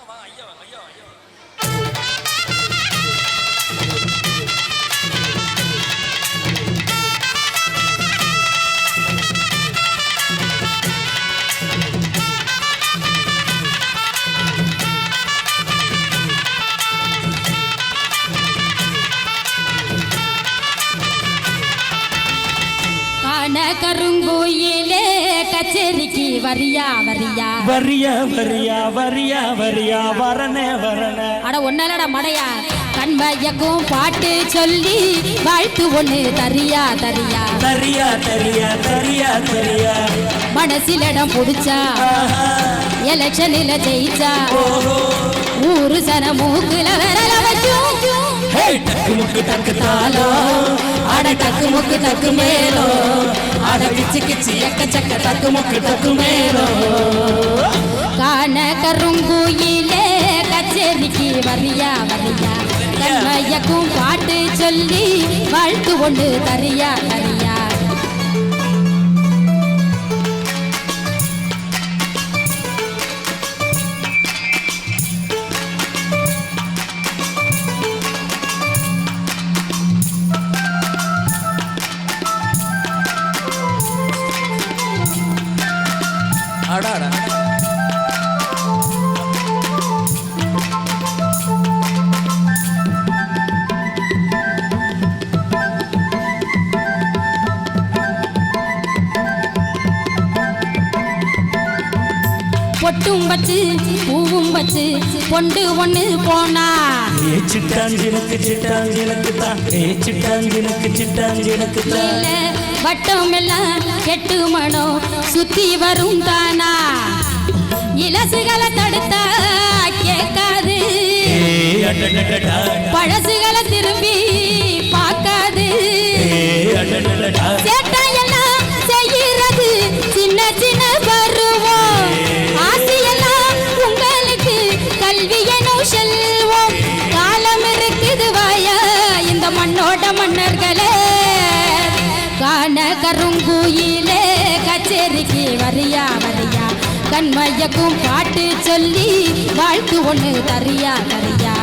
வாங்க வாங்க ஐயா கருங்கோயிலே கச்சேரிக்கு வரியா வரியா? வரியா வரியா வரியா வரியா வரணே வரணே அட ஒன்னலட மடையா. கண்மையக்கும் பாட்டு சொல்லி வாழ்த்து ஒண்ணு தரியா தரியா. தரியா தரியா தரியா தரியா. மனசிலிடம் புடிச்சா எலெக்ஷனில் ஜெயிச்சா. ஊரு சன மூக்குல விரல டக்கு முக்கு டக்கு தாளோ. அட டக்கு முக்கு தக்கு மேலோ. அட கிச்சு கிச்சு எக்க சக்க டக்கு முக்கு டக்கு மேலோ. காண கருங்குயிலே கச்சேரிக்கு வரியா வரியா. கண்மையக்கும் பாட்டு சொல்லி வாழ்த்து ஒண்ணு தரியா தரியா. பொட்டும் வச்சு பூவும் வச்சு பொண்டு ஒண்ணு போனா. ஏ சிட்டாஞ்சினுக்கு சிட்டாஞ்சினுக்கு தான் ஏ சிட்டாஞ்சினுக்கு சிட்டாஞ்சினுக்கு தான் வட்டம் எல்லாம் கெட்டு மனம் சுத்தி வரும் தானா. இலசுகளை தடுத்தா கேட்காது. பழசுகளை திரும்பி உயிரே கச்சேரிக்கு வரியா வரியா? கண்மயக்கும் பாட்டு சொல்லி வாழ்த்து ஒன்று தரியா தரியா?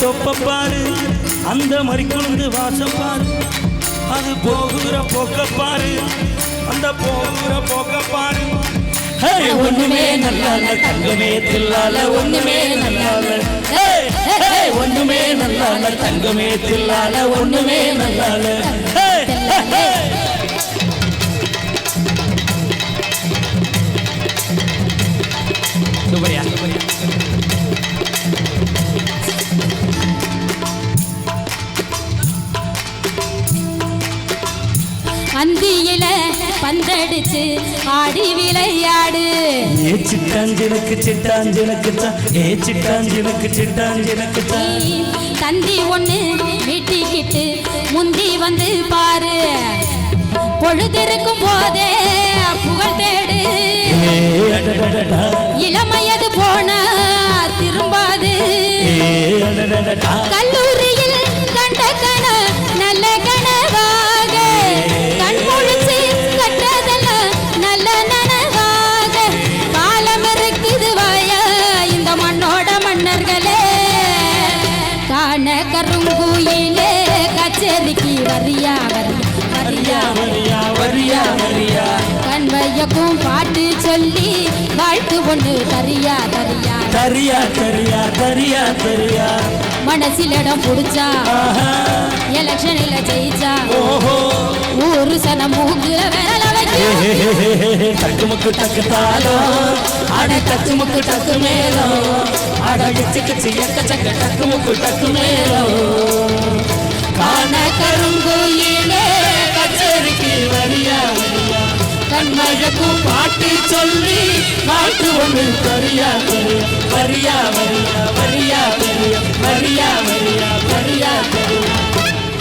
தொப்பப்பாரு அந்த மறிக்கொழுந்து வாசப்பாரு அது போகுகிற போக்கப்பாரு அந்த போகுற போக்க பாரு ஹே, ஒண்ணுமே நல்லால தங்கமே தில்லால ஒண்ணுமே நல்லால ஹே, ஹே, ஹே, ஒண்ணுமே நல்லால தங்கமே தில்லால ஒண்ணுமே நல்லால அந்தியில பந்தடிச்சு ஆடி விளையாடு. ஏ சிட்டாஞ்சினுக்கு சிட்டாஞ்சினுக்கு ஏ சிட்டாஞ்சினுக்கு சிட்டாஞ்சினுக்கு தந்தி ஒண்ணு வீட்டிக்கிட்டு முந்தி வந்து பாரு. பொழுதிருக்கும் போதே புகழ் தேடு. இளமையது போனா திரும்பாது. கல்லூரியில் கண்ட கன நல்ல கனவாக கண்வையக்கும் பாட்டு சொல்லி வாழ்த்து ஒண்ணு தரியா தரியா. தரியா தரியா தரியா தரியா. மனசில் இடம் புடிச்சா எலெக்ஷனில் ஜெயிச்சா. ஊரு சன மூக்குல விரல வச்சு டக்கு முக்கு டக்கு தாளோ. அட டக்கு முக்கு டக்கு மேலோ அட கிச்சு கிச்சு எக்க சக்க டக்கு முக்கு டக்கு மேலோ கண்மழக்கும் பாட்டு சொல்லி பாட்டு ஒன்று வரியா வரியா வரியா வரியா வரியா வரியா வரியா வரியா வரியா